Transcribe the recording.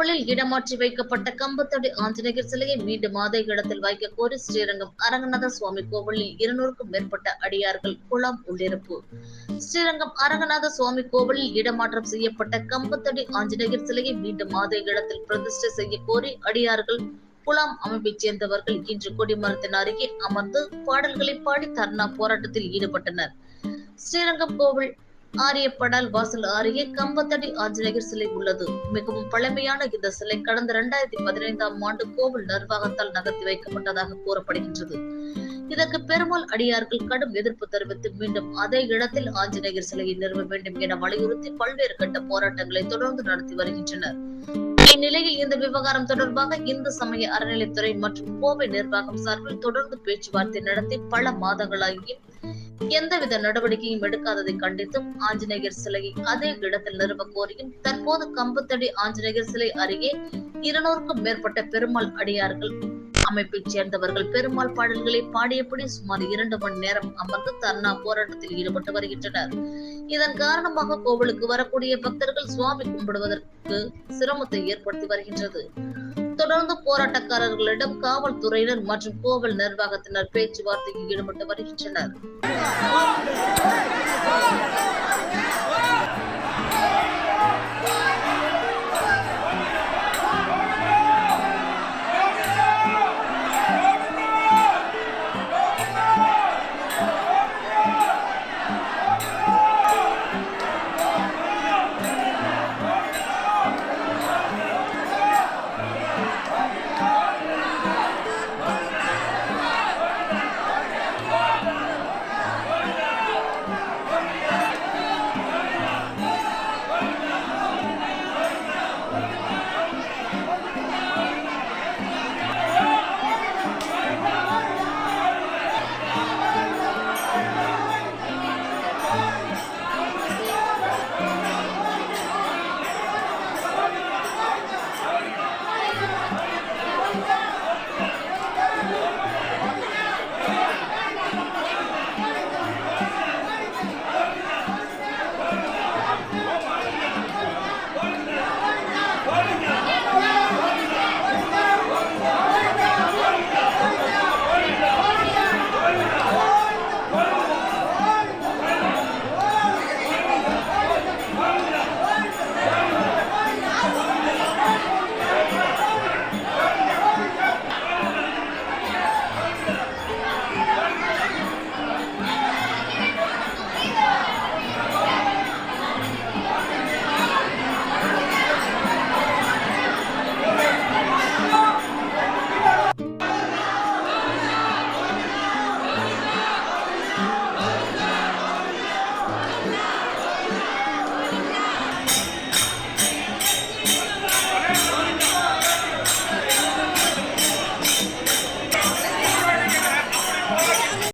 கோவிலில் இடமாற்றி வைக்கப்பட்ட கம்பத்தடி ஆஞ்சநேயர் சிலையை மீண்டும் அதே இடத்தில் வைக்க கோரி ஸ்ரீரங்கம் அரங்கநாத சுவாமி கோவிலில் இருநூறுக்கும் மேற்பட்ட அடியார்கள் குளம் உள்ளிருப்பு ஸ்ரீரங்கம் அரங்கநாத சுவாமி கோவிலில் இடமாற்றம் செய்யப்பட்ட கம்பத்தடி ஆஞ்சநேயர் சிலையை மீண்டும் அதே இடத்தில் பிரதிஷ்டை செய்ய கோரி அடியார்கள் குலாம் அமைப்பைச் சேர்ந்தவர்கள் இன்று கொடிமரத்தின் அருகே அமர்ந்து பாடல்களை பாடி தர்ணா போராட்டத்தில் ஈடுபட்டனர். ஸ்ரீரங்கம் கோவில் ஆரியப்படால் வாசல் அருகே கம்பத்தடி ஆஞ்சநேயர் சிலை உள்ளது. மிகவும் பழமையான இந்த சிலை கடந்த இரண்டாயிரத்தி பதினைந்தாம் ஆண்டு கோவில் நிர்வாகத்தால் நகர்த்தி வைக்கப்பட்டதாக கூறப்படுகின்றது. இதற்கு பெருமாள் அடியார்கள் கடும் எதிர்ப்பு தெரிவித்து மீண்டும் அதே இடத்தில் ஆஞ்சநேயர் சிலையை நிறுவ வேண்டும் என வலியுறுத்தி பல்வேறு கட்ட போராட்டங்களை தொடர்ந்து நடத்தி வருகின்றனர். இந்நிலையில் இந்த விவகாரம் தொடர்பாக இந்து சமய அறநிலைத்துறை மற்றும் கோவை நிர்வாகம் சார்பில் தொடர்ந்து பேச்சுவார்த்தை நடத்தி பல மாதங்களாகியும் எந்தவித நடவடிக்கையும் எடுக்காததை கண்டித்தும் ஆஞ்சநேயர் சிலையை அதே இடத்தில் நிறுவ கோரியும் தற்போது கம்பத்தடி ஆஞ்சநேயர் சிலை அருகே இருநூறுக்கும் மேற்பட்ட பெருமாள் அடியார்கள் அமைப்பைச் சேர்ந்தவர்கள் பெருமாள் பாடல்களை பாடியபடி சுமார் இரண்டு மணி நேரம் அமர்ந்து தர்ணா போராட்டத்தில் ஈடுபட்டு வருகின்றனர். இதன் காரணமாக கோவிலுக்கு வரக்கூடிய பக்தர்கள் சுவாமி கும்பிடுவதற்கு சிரமத்தை ஏற்படுத்தி வருகின்றது. தொடர்ந்து போராட்டக்காரர்களிடம் காவல்துறையினர் மற்றும் கோவில் நிர்வாகத்தினர் பேச்சுவார்த்தையில் ஈடுபட்டு வருகின்றனர்.